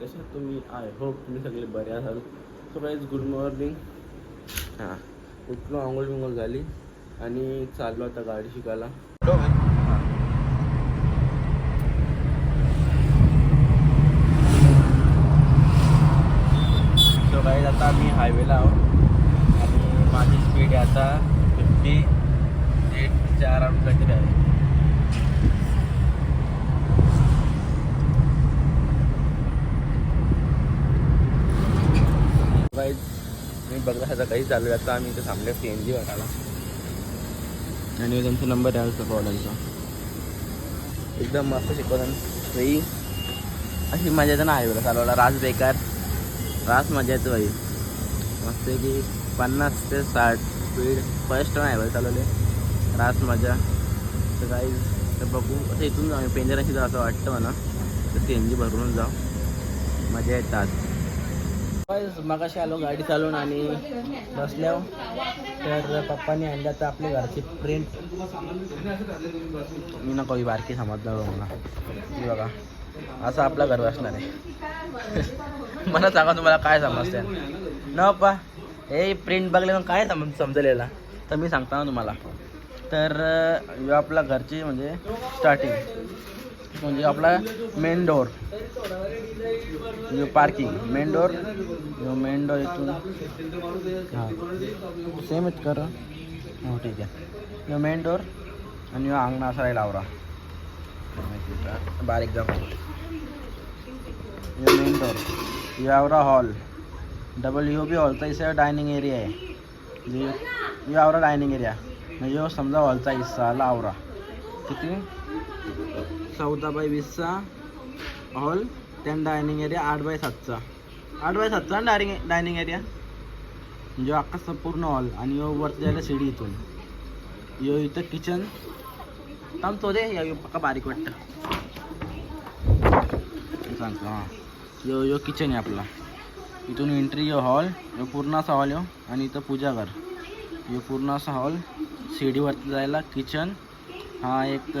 कशा आहात तुम्ही? आय होप तुम्ही सगळे बरे असाल. सो गाईज गुड मॉर्निंग हां. उठलो आंघोळ बिंघोळ झाली आणि चाललो आता गाडी शिकायला. सो गाईज आता मी हायवेला आहोत. आणि माझी स्पीड आहे आता फिफ्टी एटच्या अराउंड काहीतरी आहे गाईज मी आता काही चालू आहे. आता आम्ही इथे थांबले सी एन जी वाटायला. आणि त्यांचा नंबर आहे असतो कॉलेजचा एकदम मस्त शिकवतात भाई अशी मजा येते ना हायवेला चालवायला. रास बेकार. रास मजा येते भाई. मस्त आहे की पन्नास ते साठ स्पीड फर्स्ट टाइम हायवेला चालवले. रास मजा. तर काही तर बघू. असं इथून जाऊ पेंजराशी जाऊ असं वाटतं म्हणा तर सी एन जी भरून जाऊ. मजा येतात. मगाशी आलो गाडी चालवून आणि बसल्यावर. तर पप्पानी आणल्या तर आपल्या घरची प्रिंट मी ना कवी बारकी समजणार मला. मी बघा. असं आपलं घर असणार आहे. मला सांगा तुम्हाला काय समजते न पा. हे प्रिंट बघले काय समज समजलेला? तर मी सांगता ना तुम्हाला. तर अं, आपला घरची म्हणजे स्टार्टिंग म्हणजे आपला main door parking main door main door इथून. हां. सेम आहेत कर. हो ठीक आहे. यो मेन डोर आणि यो अंगणा असा राहील आवरा. बारीक जाऊ यो मेन डोर यो आवरा हॉल डबल यू बी हॉलचा हिस्सा डायनिंग एरिया आहे. यू यो आवरा डायनिंग एरिया म्हणजे यो समजा हॉलचा हिस्सा आला आवरा. किती? चौदा बाय वीसचा हॉल त्यान डायनिंग एरिया आठ बाय सातचा. आठ बाय सातचा ना डायनिंग डायनिंग एरिया म्हणजे अख्खा संपूर्ण हॉल आणि यो वरती जायला शिडी इथून. यो इथं किचन थांबतो दे या यो पक्का बारीक वाटतं. सांगतो हां. यो यो किचन आहे आपला. इथून एंट्री यो हॉल यो पूर्ण असा हॉल यो हो. आणि इथं पूजाघर यो पूर्ण असा हॉल शिडीवरती जायला किचन हा एक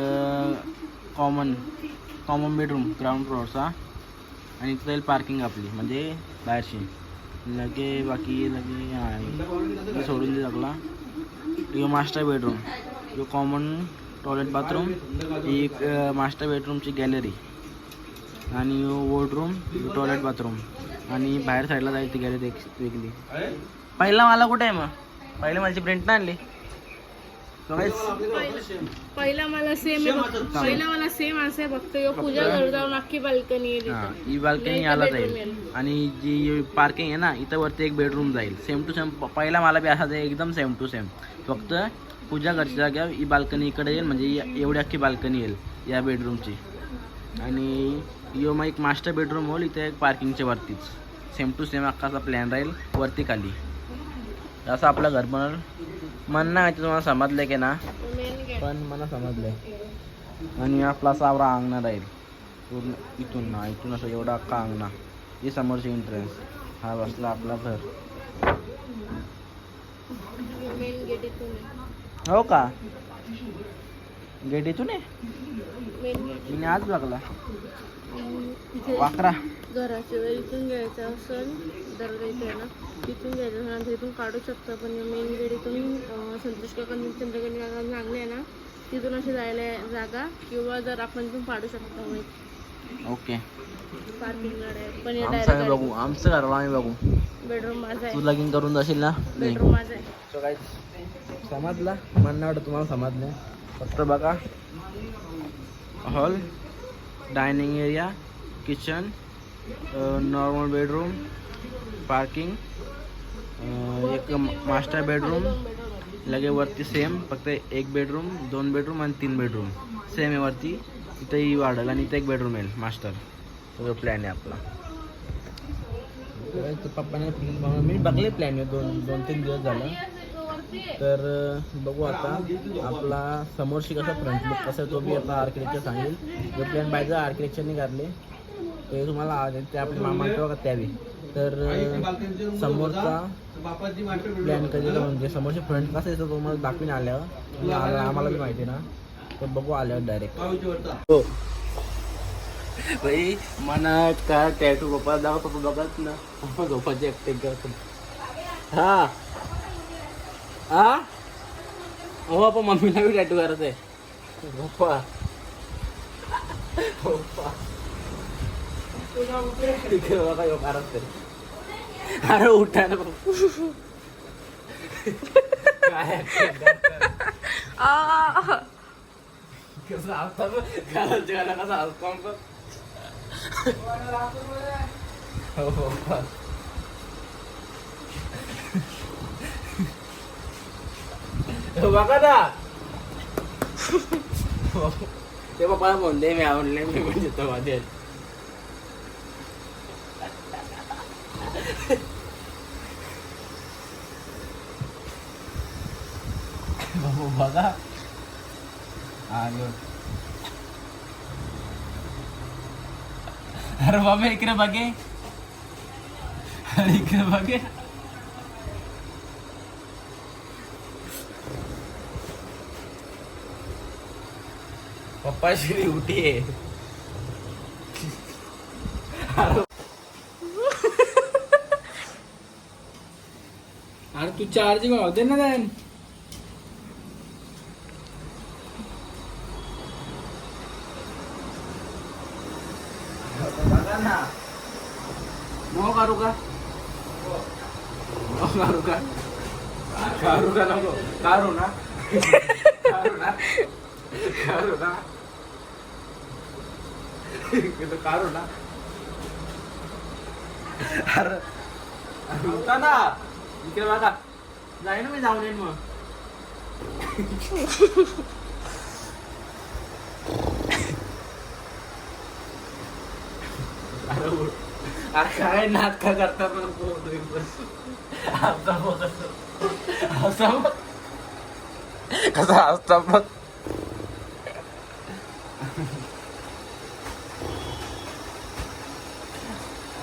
कॉमन कॉमन बेडरूम ग्राउंड फ्लोअरचा आणि इथं जाईल पार्किंग आपली म्हणजे बाहेरची. लगे बाकी लगे हां सोडून दे लागला यो मास्टर बेडरूम यो कॉमन टॉयलेट बाथरूम ही एक मास्टर बेडरूमची गॅलरी आणि यो वॉर्डरूम टॉयलेट बाथरूम आणि बाहेर साईडला जायची गॅलरी एक वेगळी. पहिला मला कुठे आहे मग? पहिले माझी प्रिंट नाही आणली? पहिला मला सेम पहिला मला सेम असं आहे फक्त यो पूजा घर जाऊन अख्खी बाल्कनी हा. ही bedroom जाईल येईल. आणि जी पार्किंग आहे ना इथं वरती एक बेडरूम जाईल. सेम टू सेम पहिला मला बी असा जाईल एकदम सेम टू सेम फक्त पूजा घरच्या जाग्यावर ही बाल्कनी इकडे येईल म्हणजे या- एवढी अख्खी बाल्कनी येईल या बेडरूमची आणि यो मग एक मास्टर बेडरूम होईल इथे एक पार्किंगच्या वरतीच. सेम टू सेम अख्खाचा प्लॅन राहील वरती खाली. असं आपलं घर बनवलं म्हणणं आहे ते तुम्हाला समजलं की ना. पण मला समजलंय. आणि आपला सावरा अंगणा राहील पूर्ण इथून ना इथून असं एवढा अख्खा अंगणा. ही समोरची एंट्रन्स हा बसला आपला घर. हो का? गेट इथून आहे. मी आज बघला. वाकरा. घराच्या वेळी इथून घ्यायचं असेल दरवाजा इथे आहे ना तिथून घ्यायचं असेल आणि तिथून काढू शकतो पण मेन गेट इथून संतोष काका चांगले आहे ना तिथून अशी जायला आहे जागा किंवा जर आपण इथून काढू शकतो ओके. पार्किंग गाड्या पण आमचं आम्ही बघू. आमचं घर आम्ही बघू. बेडरूम माझा तू आहे लगीन करून जाशील ना? बेडरूम माझा आहे. समजला? म्हणणं वाटतं तुम्हाला समजलं फक्त बघा. Hall dining area kitchen normal bedroom parking एक मास्टर बेडरूम लगे वरती सेम फक्त एक बेडरूम दोन बेडरूम आणि तीन बेडरूम सेम आहे वरती. इथंही वाढेल आणि इथं एक बेडरूम येईल मास्टर सगळं प्लॅन आहे आपला. पप्पाने मी बघले प्लॅन आहे दोन दोन तीन दिवस झालं. तर बघू आता आपला समोरशी कसा फ्रंट लुक कसा तो बी आता आर्किटेक्चर सांगेल. जो प्लॅन पाहिजे आर्किटेक्चरने काढले ते तुम्हाला ते आपले मामा किंवा का त्यावे तर समोरचा प्लॅन कधी म्हणजे समोरचे फ्रंट कसं आहे तो तुम्हाला दाखवून आल्यावर. म्हणजे आला- आम्हाला बी माहिती ना. तर बघू आल्यावर डायरेक्ट हो. भाई मनात का टॅटू पप्पा जाऊ बघत ना. पप्पा झोपाचे एकटे हा. हा? हो पप्पा मम्मीला बी टॅटू करत आहे पप्पा अरे उठा ना कसं घाला कसं असतो आमचं. हो हो हो. हो, बघा ना. ते पप्पाला म्हणले मी आवडले मी म्हणजे तो मध्ये बाबू बघा आलो अरे बाबा इकडे बघे. अरे इकडे बघे. पप्पा उठी आहे. अरे तू चार्जिंग होते ना त्यान. बघा ना नो करू का? नो करू का? करू का नको? करू ना? करू ना? करू ना? काढू ना अरे उठा ना इकडे बघा जाईन मी जाऊन येईन मग अरे काय नाटक करतात. हसता बघ कसं. हसता बघ. कसा हसता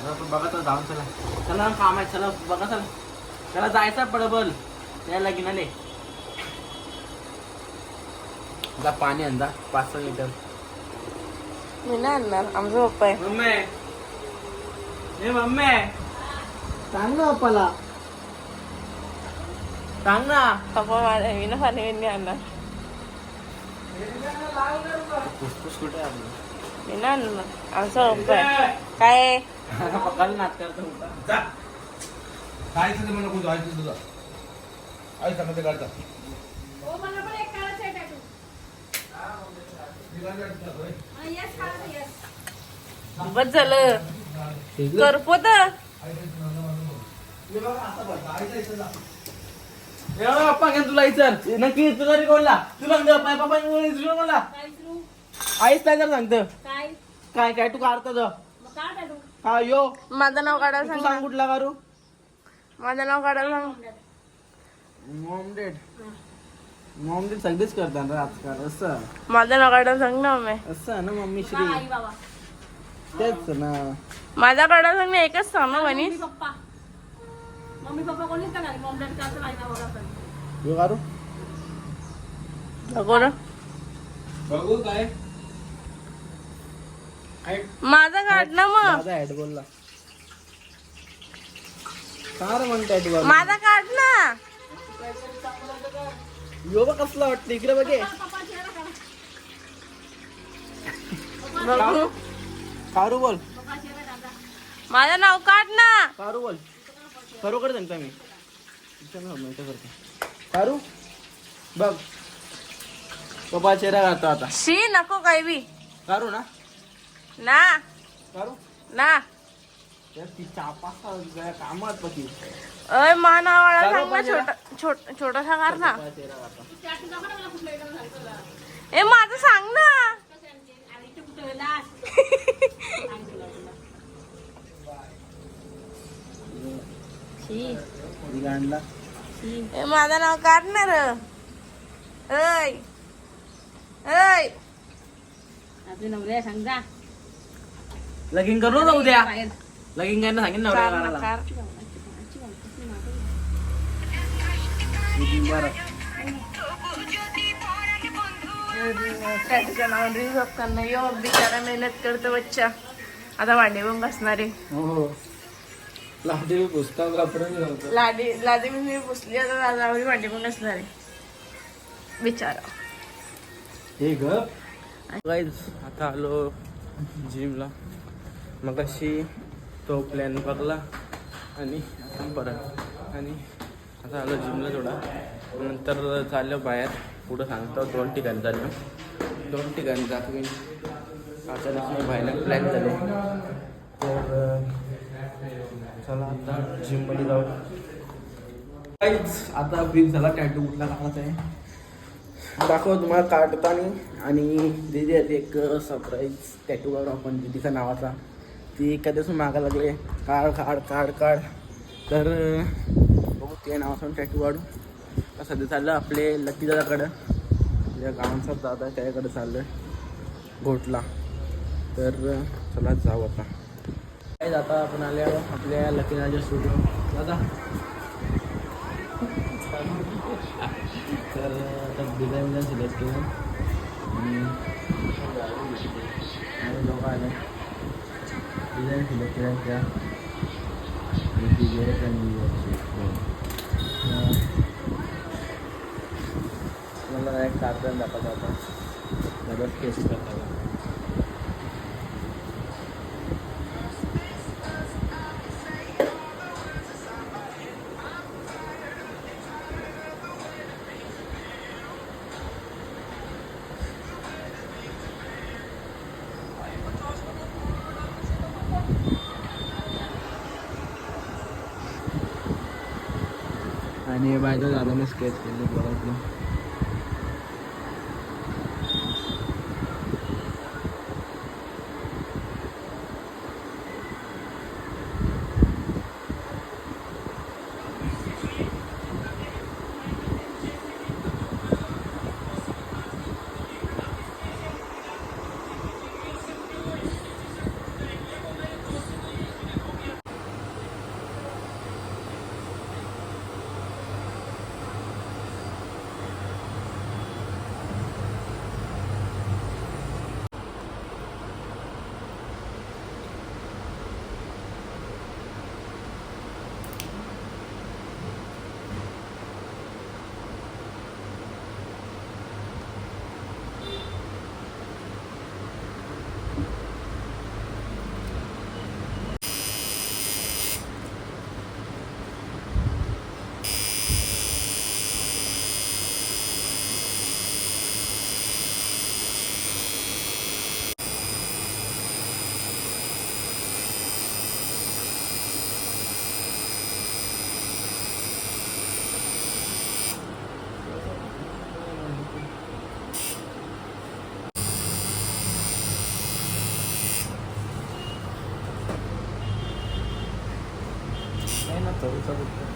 बघ तर जाऊन चला. चला ना, काम आहे चला बघा चला चला जायचं पडबल. त्या लगीनाले. जा पाणी आणजा पाच सहा लिटर. मी नाही आणणार आमचा पप्पा आहे. मम्मी. ए मम्मी. सांग ना पप्पाला. सांग ना. पप्पा माझ्या मी ना पाणी मी आणणार? मी नाही आणणार. आमचा पप्पा आहे. काय? पप्पाला नाच करतो जा काय? कोण जायचं तुझं आई ते काढता बस झालं करपोत पप्पा घेऊन तुला इचर नक्की तुला रे कोणला तुला पाय पप्पा इचरू कोणला आईच काय सांगतं काय काय तू काढता हा यो. माझं नाव काढायला तू सांग सांग. कुठला काढू? माझं नाव काढायला सांग. मॉमडेड मॉमडेड सगळेच करतात ना आजकाल असं. माझं नाव काढायला सांग ना मम्मी असं ना मम्मी श्री तेच ना. माझा काढायला सांग ना एकच सांग ना बनी मम्मी पप्पा. कोणीच नाही मॉमडॅड का असं यो काढू. बघू ना. बघू काय. माझा काढ ना मग. माझा हेड बोलला कार म्हणताय तू माझा काढ ना. यो बघ कसला वाटतं इकडे बघे. बघू कारू बोल. माझं नाव काढ ना. कारू बोल. खरोखर सांगता मी. कारू? बघ. पप्पा चेहरा घालतो आता. शी नको काही बी. कारू ना? ना. कारू ना. त्या ती चापासा जरा कामात पती अय मा नावाला चालू सांग ना छोटा छोट छोटासा काढ ना. ए माझं सांग ना. ए माझं नाव काढ ना र. ऐ ऐ आपले नवरे सांग जा. लगीन करू ना उद्या लगीन करायला सांगेन नवऱ्या काढ ना बरं नावाने रील बघताना यो बिचारा मेहनत करतो बच्चा. आता भांडे पण बसणारे हो लाटे पुस्तक वापरून लादी लादी मी पुसली आता दादावरी भांडे पण असणारे बिचारा. हे ग. आता आलो जिमला मग अशी तो प्लॅन बघला आणि परत आणि आता आलो जिमला थोडा. नंतर चाललो बाहेर. पुढं सांगतो दोन ठिकाणी चाललो. दोन ठिकाणी जातो मी अचानक मी बाहेर प्लॅन झाले. तर चला आता जिममध्ये जाऊ. काहीच आता ब्रिक झाला टॅटू कुठला काढत आहे? दाखव तुम्हाला काढताना. आणि दिदी आहे एक सरप्राईज टॅटू काढू आपण दिदीच्या नावाचा. ती कधीच मागा लागले. काढ काढ काढ काढ. तर बघू ते नावासून टॅटू काढू सध्या चाललं आपले लकी दादाकडं. या गावांचा दादा त्याच्याकडं चाललं आहे घोटला. तर चला जाऊ आता. काय आता आपण आले आपल्या लकी दादाच्या स्टुडिओ दादा. तर आता डिझाईन डिझाईन सिलेक्ट केलं आणि लोक आले. डिझाईन सिलेक्ट केल्या त्या आणि ती गेले मला एक कार्टन दाखवता आता डबल केस करता आणि बायच्या दादाने स्केच केले बघा नाही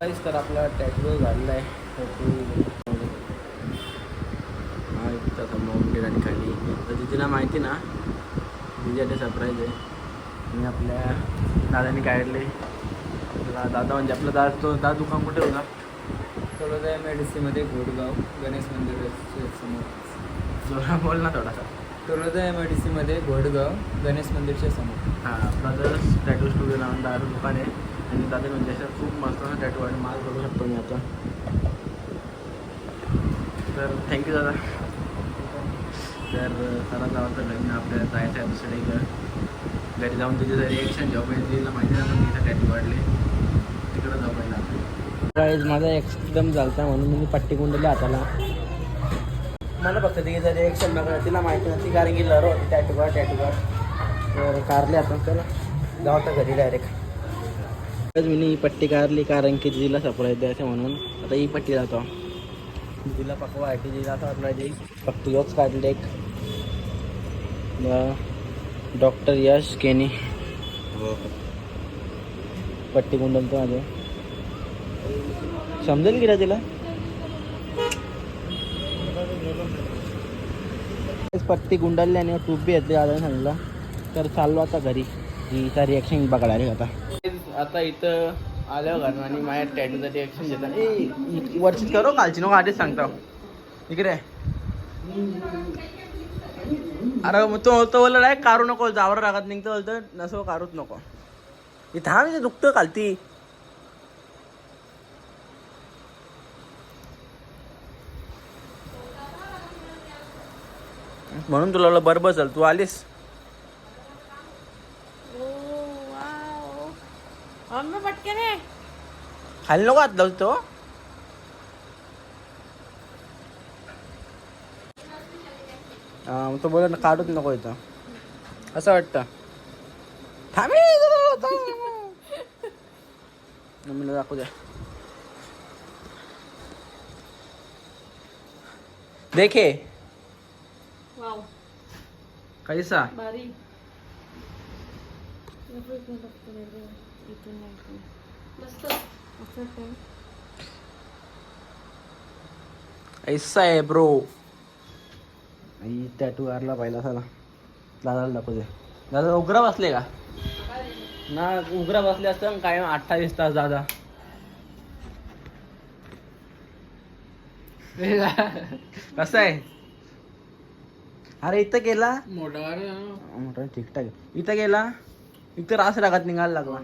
काहीच तर आपला टॅटू झालेला आहे. हा आणि खाली. तर दिदीला माहिती ना दिदीसाठी सरप्राईज आहे. मी आपल्या दादाने काढले आपला दादा म्हणजे आपला दादा तो दादा दुकान कुठे होता? थोडं एम आय डी सीमध्ये घोडगाव गणेश मंदिराच्या समोर. जोरा बोल ना थोडासा. तळोजा एम आय डी सीमध्ये घोडगाव गणेश मंदिरच्या समोर. हां ब्रदर्स टॅटू स्टुडिओ नावानं दारू दुकान आहे. आणि दादा म्हणजे असं खूप मस्त टॅटू आणि माल बघू शकतो मी आता. तर थँक्यू दादा. तर चला जावाचं लग्न आपल्याला जायचं आहे दुसरीकडे घरी जाऊन तिथे जर रिएक्शन जॉब आहे तिला माहिती नाही पण तिथं टॅटू वाढले तिकडं जाऊ पाहिजे प्राईज माझा एकदम झालता म्हणून मी पट्टी गुंडली हाताला. मला फक्त तिचं रिएक्शन बघा तिला माहिती नव्हती कारण की लरो होती टॅटू काढ टॅटू काढ. तर कारले आपण तर जाऊ घरी डायरेक्ट मी ही पट्टी काढली कारण की तिला सरप्राईज द्यायचं म्हणून. आता ही पट्टी जातो. तिला पकवा आहे की तिला सरप्राईज फक्त योच काढले एक. डॉक्टर यश केनी. पट्टी गुंडलतो माझे. समजेल की रे तिला? पट्टी गुंडाळली आणि टूप बी घेतली दादाने सांगितलं. तर चाललो आता घरी. हिचा रिॲक्शन बघायला आता. आता इथं आलं घरनं आणि माझ्या टॅटूचं रिॲक्शन घेतात. ए वरचीच करो कालची नको आधीच सांगतो. इकडे. अरे मग तो तो बोलला आहे कारू नको जावर रागात निघतं बोलतं नसो कारूच नको. इथं हा म्हणजे दुखतं कालती म्हणून तुला बरोबर बरं तू आलीस ओ वाव मम्मी पटकन आहे खाली नको हात लावतो तो हा, मग तो बोलत काढूच नको इथं। असं वाटतं। थांबे मम्मीला दाखवू द्या. देखे. वाव. कैसा? भारी. इथून नाही मस्त. असं काय ऐसा आहे ब्रो टॅटू आरला पाहिला चला दादाला दाखवू दे. दादा उग्रा बसले का? ना उग्रा बसले असतं काय अठ्ठावीस तास दादा. कसं आहे? अरे इथं गेला? मोठा मोठा ठीकठाक. इथं गेला? इथं रास रागात निघायला लागला.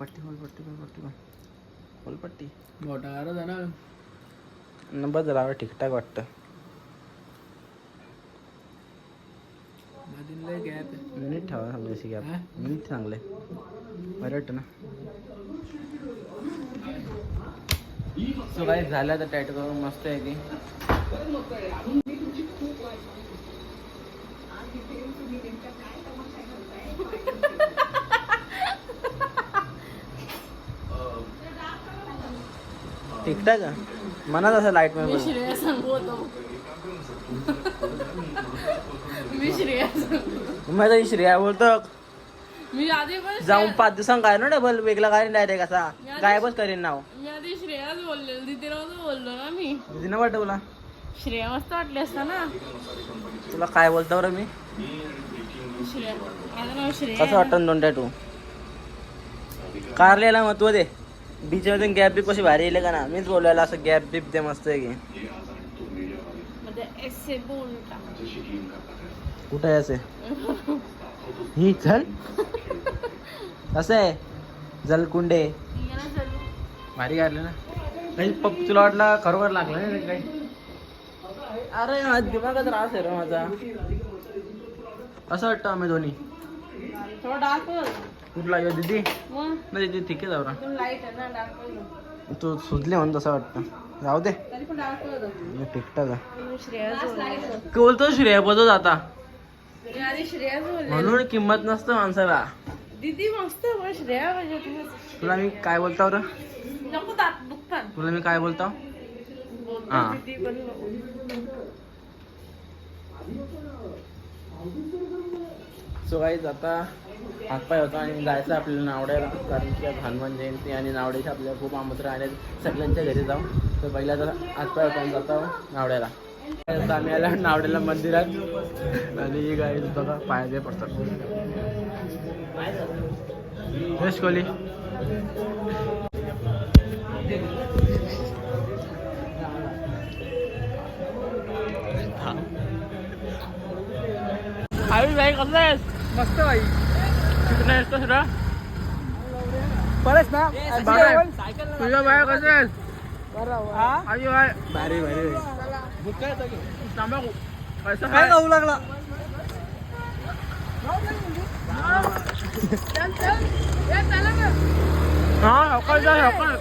पट्टी बोल पट्टी बोल पट्टी बोल बोल पट्टी. मोठा नंबर जरा ठीकठाक वाटतं. मिनिट ठेवा समजायची गॅप मिनिट चांगले बरं वाटतं ना. सो काय झालं तर टॅटू करून मस्त आहे ती. ठीकठाक आहे मनात असं लाइट मी श्रेया सांगू होतो मी श्रेया माझा श्रेया बोलतो. मी आधी पण जाऊन पाच दिवसांनी काय ना डबल वेगळा काय डायरेक्ट असा. गायबच करीन नाव. मी आधी श्रेयाच बोलले बोललो ना मी. तिने वाटवला श्रेया मस्त वाटली असता ना. तुला काय बोलतो बरं मी? श्रेया. माझं नाव श्रेया. कसं वाटतं दोन टॅटू कारलेला महत्त्व दे. बीच मधून गॅप बीप कशी भारी येईल का ना? मीच बोलायला असं गॅप बीप दे मस्त आहे की. म्हणजे कुठं आहे असे ही चल. कसं आहे? जलकुंडे. भारी काढले ना. काही पप तुला वाटला खरोखर लागला नाही काही? अरे माझा दिमागात रास आहे रे माझा. असं वाटतं आम्ही दोन्ही. थोडा डार्क कुठला यो दिदी. नाही दिदी ठीक आहे जाऊ तू लाइट आहे ना तू सुचले म्हणून तसं वाटतं. जाऊ दे. तरी पण डार्क होईल ठीकठाक आहे मी श्रेयाच बोलले. की बोलतो श्रेया बदल आता. म्हणून किंमत नसतं माणसाला. दीदी मस्त श्रेया म्हणजे तुला मी काय बोलतो रे? तुला मी काय बोलतो बोलतो हा. दीदी पण नको. सो गाईज आता हातपाय होतो आणि जायचं आपल्याला नावड्याला कारण की आज हनुमान जयंती आणि नावड्याचे आपल्याला खूप आमंत्रण आले सगळ्यांच्या घरी जाऊ. तर पहिला तर हातपाय होतो आणि जातो नावड्याला. आम्ही आलो नावड्याला मंदिरात. आणि गाई बघा पाय बे पडतात. यश कोहली. आई भाई कसं आहेस? मस्त भाई कुठे आहेस तो सुद्धा बरंच ना तुझ्या बाय कसं आहेस आई बाय भारी भारी तांबाखू कसं काय जाऊ लागला हा सकाळ जा सकाळ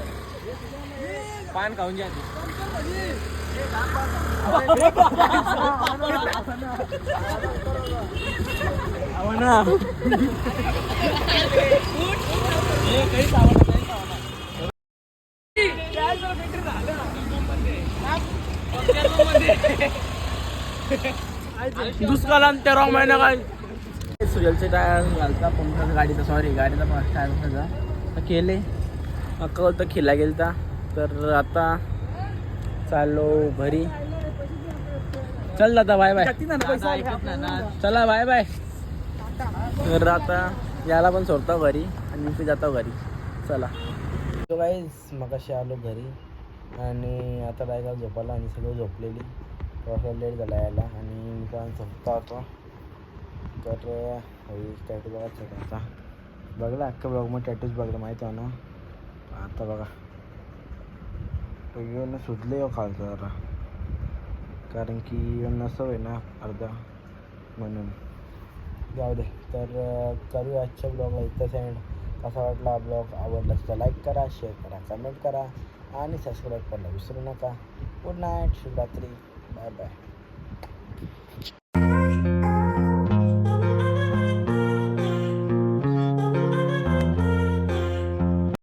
पान खाऊन घ्या दुष्काळात तेरा महिना काय? सुजलचे टायर घालता पंखाचा गाडीचा सॉरी गाडीचा पाच टायर पंखाचा केले. अक्कल तर खिला गेलता. तर आता चाललो घरी. चल दादा बाय बाय चला बाय बाय तर आता याला पण सोडतो घरी आणि मी जातो घरी. चला. तो काहीच मगाशी आलो घरी आणि आता काय झोपायला आणि सगळं झोपलेली. थोडासा लेट झाला यायला आणि मी पण झोपता होतो तर टॅटू बघा का आता. बघला अख्खा ब्लॉग मग टॅटूच बघलं माहीत आहे ना? आता बघा. येऊन सुचले हो खालचं जरा. कारण की येऊन नसं आहे ना अर्धा म्हणून. जाऊ दे तर करू आजच्या ब्लॉगला इथं सेंड कसा वाटला ब्लॉग आवडला तर लाईक करा शेअर करा कमेंट करा. आणि सबस्क्राईब करायला विसरू नका. गुड नाईट शुभरात्री. Bye bye